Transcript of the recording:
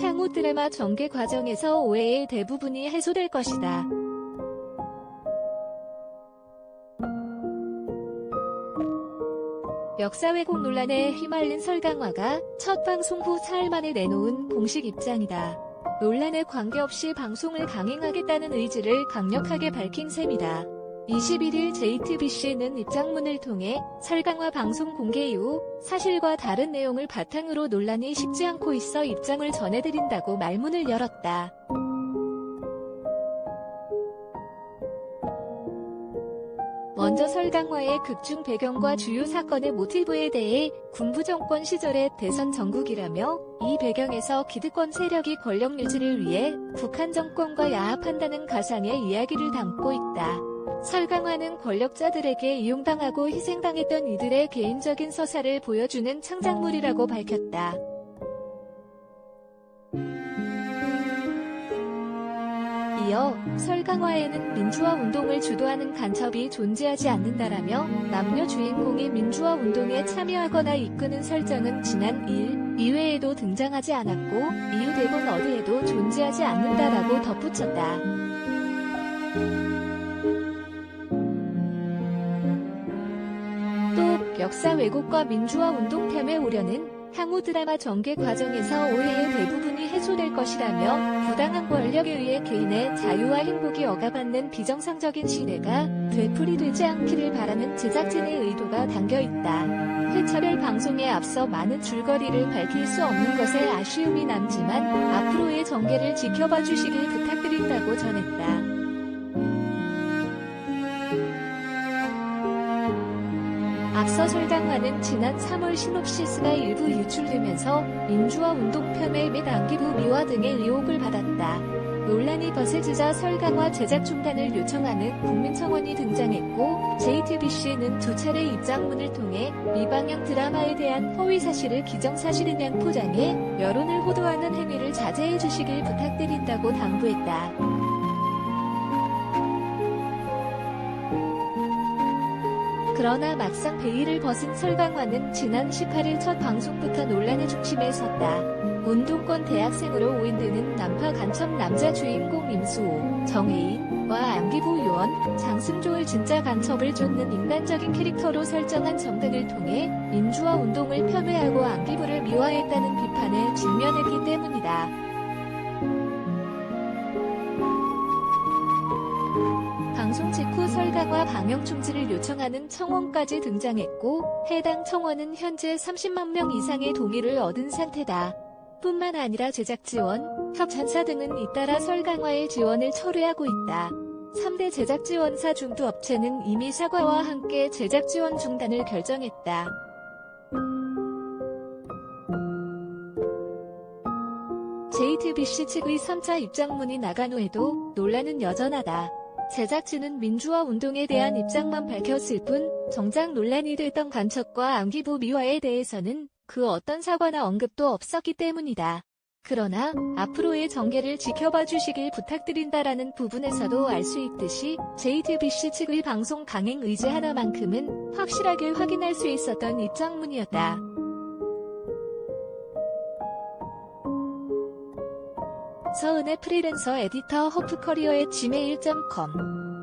향후 드라마 전개 과정에서 오해의 대부분이 해소될 것이다. 역사 왜곡 논란에 휘말린 설강화가 첫 방송 후 사흘 만에 내놓은 공식 입장이다. 논란에 관계없이 방송을 강행하겠다는 의지를 강력하게 밝힌 셈이다. 21일 JTBC는 입장문을 통해 설강화 방송 공개 이후 사실과 다른 내용을 바탕으로 논란이 식지 않고 있어 입장을 전해드린다고 말문을 열었다. 먼저 설강화의 극중 배경과 주요 사건의 모티브에 대해 군부 정권 시절의 대선 전국이라며 이 배경에서 기득권 세력이 권력 유지를 위해 북한 정권과 야합한다는 가상의 이야기를 담고 있다. 설강화는 권력자들에게 이용당하고 희생당했던 이들의 개인적인 서사를 보여주는 창작물이라고 밝혔다. 이어 설강화에는 민주화 운동을 주도하는 간첩이 존재하지 않는다라며 남녀 주인공이 민주화 운동에 참여하거나 이끄는 설정은 지난 2일 이외에도 등장하지 않았고 이후 대본 어디에도 존재하지 않는다라고 덧붙였다. 역사 왜곡과 민주화 운동 폄훼 우려는 향후 드라마 전개 과정에서 오해의 대부분이 해소될 것이라며 부당한 권력에 의해 개인의 자유와 행복이 억압받는 비정상적인 시대가 되풀이되지 않기를 바라는 제작진의 의도가 담겨 있다. 회차별 방송에 앞서 많은 줄거리를 밝힐 수 없는 것에 아쉬움이 남지만 앞으로의 전개를 지켜봐 주시길 부탁드린다고 전했다. 앞서 설당화는 지난 3월 시놉시스가 일부 유출되면서 민주화 운동 폄훼 및 안기부 미화 등의 의혹을 받았다. 논란이 거세지자 설강화 제작 중단을 요청하는 국민청원이 등장했고 JTBC는 두 차례 입장문을 통해 미방영 드라마에 대한 허위 사실을 기정사실인 양 포장해 여론을 호도하는 행위를 자제해 주시길 부탁드린다고 당부했다. 그러나 막상 베일을 벗은 설강화는 지난 18일 첫 방송부터 논란의 중심에 섰다. 운동권 대학생으로 오인되는 남파 간첩 남자 주인공 임수호, 정혜인과 안기부 요원, 장승조를 진짜 간첩을 쫓는 인간적인 캐릭터로 설정한 정당을 통해 민주화 운동을 폄훼하고 안기부를 미화했다는 비판에 직면했기 때문이다. 방송 직후 설강화 방영 중지를 요청하는 청원까지 등장했고 해당 청원은 현재 30만 명 이상의 동의를 얻은 상태다. 뿐만 아니라 제작 지원, 협찬사 등은 잇따라 설강화의 지원을 철회하고 있다. 3대 제작 지원사 중 두 업체는 이미 사과와 함께 제작 지원 중단을 결정했다. JTBC 측의 3차 입장문이 나간 후에도 논란은 여전하다. 제작진은 민주화 운동에 대한 입장만 밝혔을 뿐 정작 논란이 됐던 간첩과 안기부 미화에 대해서는 그 어떤 사과나 언급도 없었기 때문이다. 그러나 앞으로의 전개를 지켜봐 주시길 부탁드린다라는 부분에서도 알 수 있듯이 JTBC 측의 방송 강행 의지 하나만큼은 확실하게 확인할 수 있었던 입장문이었다. 서은의 프리랜서 에디터 허프커리어의 gmail.com